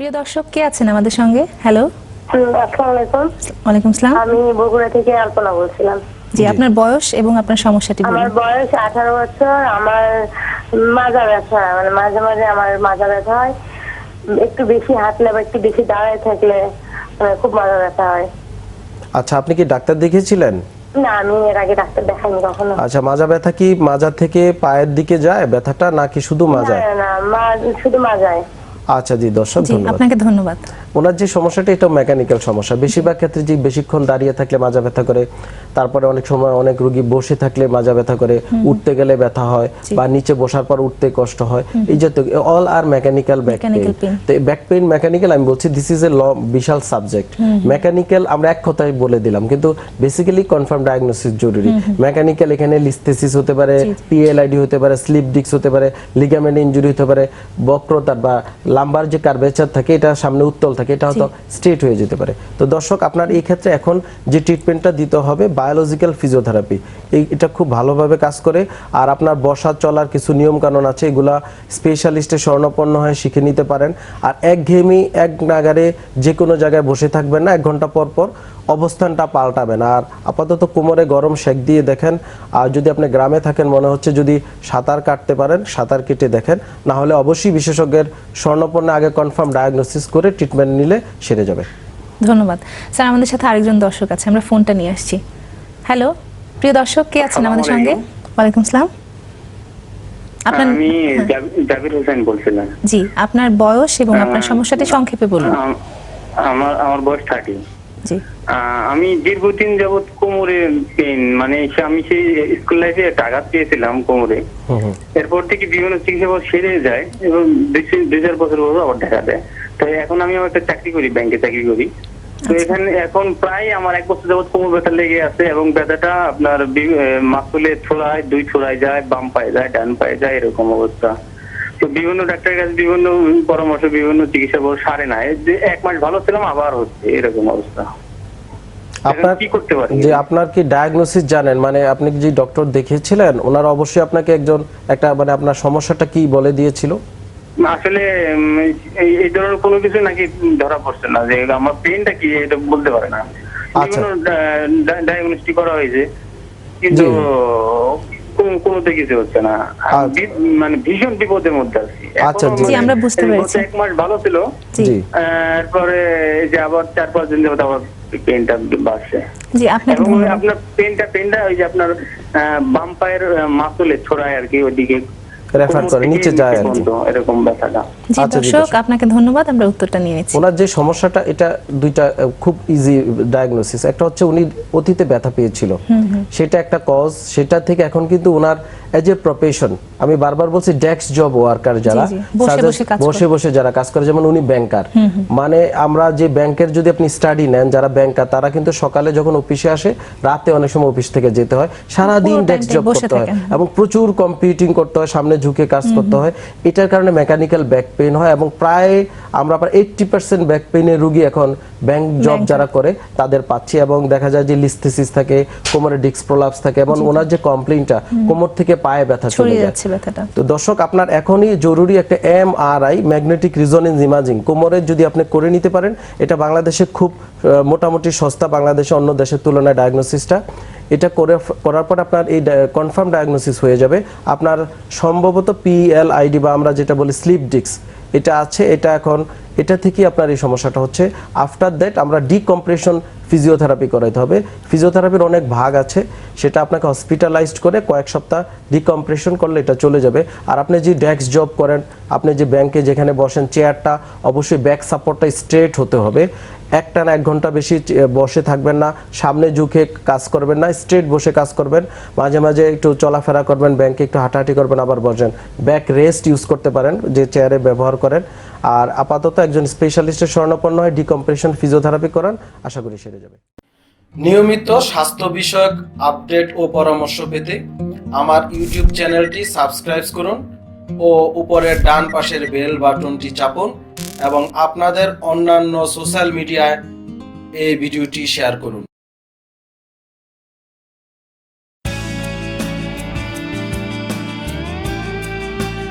প্রিয় দর্শক কে আছেন আমাদের সঙ্গে? হ্যালো ওয়ালাইকুম সালাম আমি বগুড়া থেকে আলপনা বলছিলাম। জি আপনার বয়স এবং আপনার সমস্যাটি আমার বয়স আঠারো বছর আমার মাজা ব্যথা মানে মাঝে মাঝে আমার মাজা ব্যথা হয়। একটু বেশি হাঁটলে বা একটু বেশি দাঁড়ায় থাকলে মানে খুব মাজা ব্যথা হয়। আচ্ছা আপনি কি ডাক্তার দেখিয়েছিলেন? না আমি এর আগে ডাক্তার দেখাইনি কখনো। আচ্ছা মাজা ব্যথা কি মাজা থেকে পায়ের দিকে যায় ব্যথাটা নাকি শুধু মাজায় না, না মা- শুধু মাজায়। আচ্ছা জি দর্শক ধন্যবাদ। আপনাকে ধন্যবাদ। ওনার যে সমস্যাটা এটা মেকানিক্যাল সমস্যা। বেশিরভাগ ক্ষেত্রে যে বেশিক্ষণ দাঁড়িয়ে থাকলে মাজা ব্যথা করে তারপরে অনেক সময় অনেক রোগী বসে থাকলে মাজা ব্যথা করে উঠতে গেলে ব্যথা হয় বা নিচে বসার পর উঠতে কষ্ট হয়। এই যে all are mechanical back pain. তো ব্যাক পেইন মেকানিক্যাল আমি বলছি দিস ইজ এ ল বিশাল সাবজেক্ট মেকানিক্যাল আমরা এক কথায় বলে দিলাম কিন্তু বেসিক্যালি কনফার্ম ডায়াগনোসিস জরুরি। মেকানিক্যাল এখানে লিস্থেসিস হতে পারে পিএলআইডি হতে পারে স্লিপ ডিস্ক হতে পারে লিগামেন্ট ইনজুরি হতে পারে বক্রতার বা লাম্বার যে কার্ভেচার থাকে এটা সামনে উত্তল থাকে এটা হয়তো স্ট্রেট হয়ে যেতে পারে। তো দর্শক আপনার এই ক্ষেত্রে এখন যে ট্রিটমেন্টটা দিতে হবে বায়োলজিক্যাল ফিজিওথেরাপি এই এটা খুব ভালোভাবে কাজ করে। আর আপনার বসা চলার কিছু নিয়ম কানুন আছে এগুলা স্পেশালিস্টে স্বর্ণপন্ন হয়ে শিখে নিতে পারেন। আর এক ঘেয়েমি এক নাগারে যে কোনো জায়গায় বসে থাকবেন না এক ঘণ্টা পর পর অবস্থানটা পাল্টাবেন। আর আপাতত কোমরে গরম শেক দিয়ে দেখেন। আর যদি আপনি গ্রামে থাকেন মনে হচ্ছে যদি সাঁতার কাটতে পারেন সাঁতার কেটে দেখেন না হলে অবশ্যই বিশেষজ্ঞের স্বর্ণপন্ন আগে কনফার্ম ডায়াগনোসিস করে ট্রিটমেন্ট নিলে সেরে যাবে। ধন্যবাদ। স্যার আমাদের সাথে আরেকজন দর্শক আছে আমরা ফোনটা নিয়ে আসছি। হ্যালো প্রিয় দর্শক কে আছেন আমাদের সঙ্গে? ওয়ালাইকুম সালাম। আপনার আমি জাবির হোসেন বলছিলাম। জি আপনার বয়স এবং আপনার সমস্যাটি সংক্ষেপে বলুন। আমার আমার বয়স থার্টি জি। আমি দীর্ঘদিন যাবৎ কোমরে পেন মানে আমি সেই স্কুল লাইফে একটা আঘাত পেয়েছিলাম কোমরে। এরপর থেকে বিভিন্ন চিকিৎসা সেরে যায় এবং দুই চার বছর পর আবার দেখা দেয় তো এখন আমি আমার একটা চাকরি করি ব্যাংকে চাকরি করি। তো এখানে এখন প্রায় আমার এক বছর যাবত কোমর ব্যথা লেগে আছে এবং ব্যথাটা আপনার মাসুলে ছোড়ায় দুই ছোড়ায় যায় বাম পায়ে যায় ডান পায়ে যায় এরকম অবস্থা। তো বিভিন্ন ডাক্তারের কাছে বিভিন্ন পরামর্শ বিভিন্ন চিকিৎসা সারে না। যে এক মাস ভালো ছিলাম আবার হচ্ছে এরকম অবস্থা। আপনার কি করতে পারি? যে আপনার কি ডায়াগনোসিস জানেন মানে আপনি যে ডক্টর দেখিয়েছিলেন ওনারা অবশ্যই আপনাকে একজন একটা মানে আপনার সমস্যাটা কি বলে দিয়েছিল আসলে এই ধরনের কোনো কিছু নাকি ধরা পড়ছে না যে আমার পেনটা কি এটা বলতে পারে না আচ্ছা। ডায়াগনোস্টিক করা হয়েছে কিন্তু কোনোতে কিছু হচ্ছে না আচ্ছা। মানে ভীষণ বিপদের মধ্যে আছি আচ্ছা, এখনও জি। আমরা বুঝতে পেরেছি। এক মাস ভালো ছিল জি এরপরে এই যে আবার চার পাঁচ দিন যাবত আবার পেনটা বাড়ছে। জি আপনাকে আপনার পেনটা পেনটা ওই যে আপনার আহ, বাম পায়ের মাসলে ছড়ায় আর কি ওইদিকে রেফার করে নিচে যায় আর কি। এরকম ব্যথাটা জি আচ্ছা, দর্শক। আপনাকে ধন্যবাদ আমরা উত্তরটা নিয়ে নিচ্ছি। ওনার যে সমস্যাটা এটা দুইটা খুব ইজি ডায়াগনোসিস একটা হচ্ছে উনি অতীতে ব্যথা পেয়েছিল। সেটা একটা কজ সেটা থেকে এখন কিন্তু ওনার এজ এ প্রফেশন আমি বারবার বলছি ডেস্ক জব ওয়ার্কার যারা বসে বসে কাজ করে। বসে বসে যারা কাজ করে যেমন উনি ব্যাংকার মানে আমরা যে ব্যাংকের যদি আপনি স্টাডি নেন যারা ব্যাংকার তারা কিন্তু সকালে যখন অফিসে আসে রাতে অনেক সময় অফিস থেকে যেতে হয়। সারা দিন ডেস্ক জব বসে করতে হয়। এবং প্রচুর কম্পিউটিং করতে হয় সামনে ঝুঁকে কাজ করতে হয়। এটার কারণে মেকানিক্যাল ব্যাক পেইন হয় এবং প্রায় আমরা প্রায় এইটটি পার্সেন্ট ব্যাক পেইনের রুগী এখন ব্যাংক জব যারা করে তাদের পাচ্ছি এবং দেখা যায় যে লিস্থেসিস থাকে কোমরে ডিস্ক প্রলাপস থাকে এবং ওনার যে কমপ্লেইনটা কোমর থেকে পায়ে ব্যথা চলে যাচ্ছে ব্যথাটা। তো দর্শক আপনার এখনই জরুরি একটা M R I magnetic resonance imaging কোমরের যদি আপনি করে নিতে পারেন এটা বাংলাদেশে খুব মোটামুটি সস্তা বাংলাদেশে অন্য দেশের তুলনায় ডায়াগনোসিসটা এটা করে করার পর আপনার এই কনফার্ম ডায়াগনোসিস হয়ে যাবে। আপনার সম্ভবত পিএলআইডি বা আমরা যেটা বলি স্লিপ ডিস্ক এটা আছে, এটা এখন, এটা থেকেই আপনার এই সমস্যাটা হচ্ছে। আফটার দ্যাট আমরা ডিকম্প্রেশন ফিজিওথেরাপি করাইতে হবে। ফিজিওথেরাপির অনেক ভাগ আছে, সেটা আপনাকে হসপিটালাইজড করে কয়েক সপ্তাহ ডিকম্প্রেশন করলে এটা চলে যাবে। আর আপনি যে ডেস্ক জব করেন, আপনি যে ব্যাংকে যেখানে বসেন চেয়ারটা অবশ্যই ব্যাক সাপোর্টটা স্ট্রেট হতে হবে। একটা না এক ঘণ্টা বেশি বসে থাকবেন না, সামনে ঝুঁকে কাজ করবেন না স্ট্রেট বসে কাজ করবেন। মাঝে মাঝে একটু চলাফেরা করবেন ব্যাংকে একটু হাঁটাহাঁটি করবেন, আবার বসেন। ব্যাক রেস্ট ইউজ করতে পারেন, যে চেয়ারে ব্যবহার করেন। আর আপাতত একজন স্পেশালিস্টের স্বর্ণপন্ন হয় ডিকম্প্রেশন ফিজিওথেরাপি করান। আশা করি সেরে যাবে। নিয়মিত স্বাস্থ্য বিষয়ক আপডেট ও পরামর্শ পেতে আমার ইউটিউব চ্যানেলটি সাবস্ক্রাইব করুন ও উপরের ডান পাশের বেল বাটনটি চাপুন এবং আপনাদের অন্যান্য সোশ্যাল মিডিয়ায় এই ভিডিওটি শেয়ার করুন।